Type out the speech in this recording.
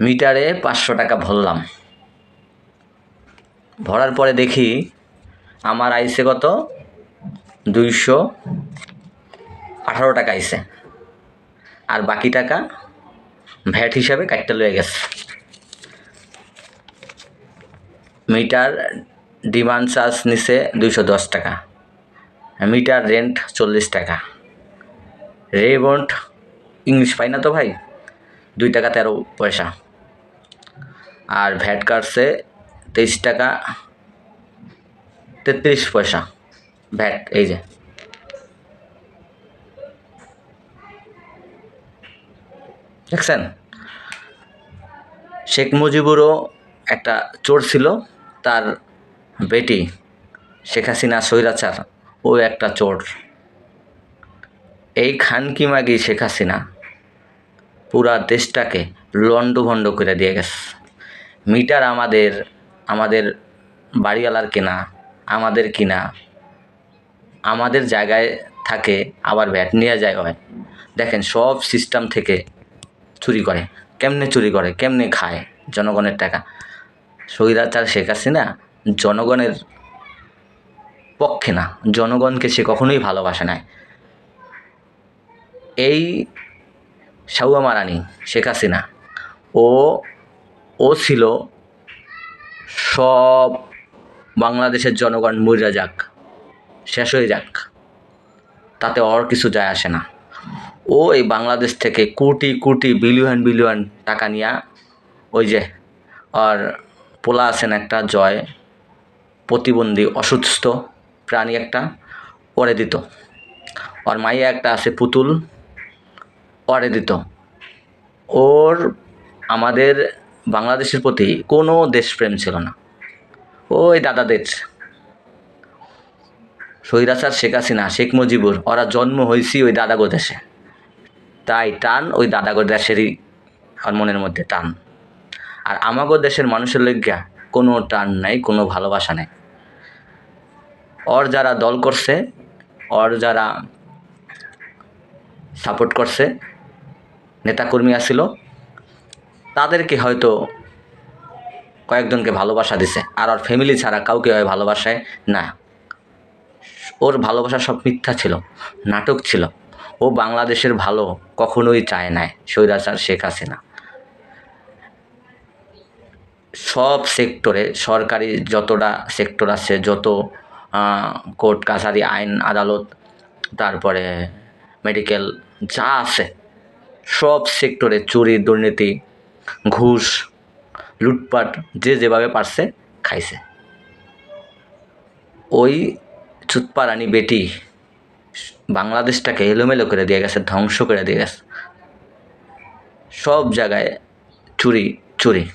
মিটারে পাঁচশো টাকা ভরলাম। ভরার পরে দেখি আমার আইসে কত? দুইশো আঠারো টাকা আইসে। আর বাকি টাকা ভ্যাট হিসাবে কাটতে লয়ে গেছে। মিটার ডিমান্ড চার্জ নিছে দুইশো দশ টাকা। মিটার রেন্ট চল্লিশ টাকা। রেবন্ট ইংলিশ পাই না তো ভাই? দুই টাকা তেরো পয়সা। আর ভ্যাট কাটছে তেইশ টাকা তেত্রিশ পয়সা ভ্যাট, এই যে। দেখছেন? শেখ মুজিবুরও একটা চোর ছিল, তার বেটি শেখ হাসিনা স্বৈরাচার, ও একটা চোর। এই খানকি মাগি শেখ হাসিনা পুরা দেশটাকে লন্ডভন্ড করে দিয়ে গেছে। মিটার আমাদের আমাদের বাড়িওয়ালার কেনা, আমাদের কিনা, আমাদের জায়গায় থাকে, আবার ভ্যাট নিয়ে যায় হয়। দেখেন, সব সিস্টেম থেকে চুরি করে। কেমনে চুরি করে, কেমনে খায় জনগণের টাকা? স্বৈরাচার শেখ হাসিনা জনগণের পক্ষে না। জনগণকে সে কখনোই ভালোবাসে না এই সাউয়া মারানি শেখ হাসিনা। ও ও ছিল সব বাংলাদেশের জনগণ মরিয়া যাক, শেষ হয়ে যাক। তাতে ওর কিছু যায় আসে না। ও এই বাংলাদেশ থেকে কোটি কোটি, বিলিয়ন বিলিয়ন টাকা নিয়ে ওই যে আর পোলা আছেন একটা জয়, প্রতিবন্ধী, অসুস্থ প্রাণী একটা ওরে দিত। আর মাইয়া একটা আছে পুতুল ওরে দিত। ওর আমাদের বাংলাদেশের প্রতি কোনো দেশপ্রেম ছিল না। ওই দাদাদের। স্বৈরাচার শেখ হাসিনা, শেখ মুজিবুর, ওরা জন্ম হয়েছি ওই দাদাগো দেশে। তাই টান ওই দাদাগো দেশেরই আর মনের মধ্যে টান। আর আমাগো দেশের মানুষের লজ্ঞা কোনো টান নাই, কোনো ভালোবাসা নেই। ওর যারা দল করছে, ওর যারা সাপোর্ট করছে নেতাকর্মী আসছিল তাদেরকে হয়তো কয়েকজনকে ভালোবাসা দিছে, আর ওর ফ্যামিলি ছাড়া কাউকে হয় ভালোবাসায় না। ওর ভালোবাসা সব মিথ্যা ছিল, নাটক ছিল। ও বাংলাদেশের ভালো কখনোই চায় নাই, স্বৈরাচার শেখ হাসিনা। সব সেক্টরে, সরকারি যতটা সেক্টর আছে, যত কোর্ট, কাছারি আইন, আদালত, তারপরে মেডিকেল যা আছে সব সেক্টরে চুরি, দুর্নীতি, ঘুষ, লুটপাট যে যেভাবে পারছে খাইছে। ওই চুৎপারানি বেটি বাংলাদেশটাকে এলোমেলো করে দিয়ে গেছে, ধ্বংস করে দিয়ে গেছে। সব জায়গায় চুরি চুরি।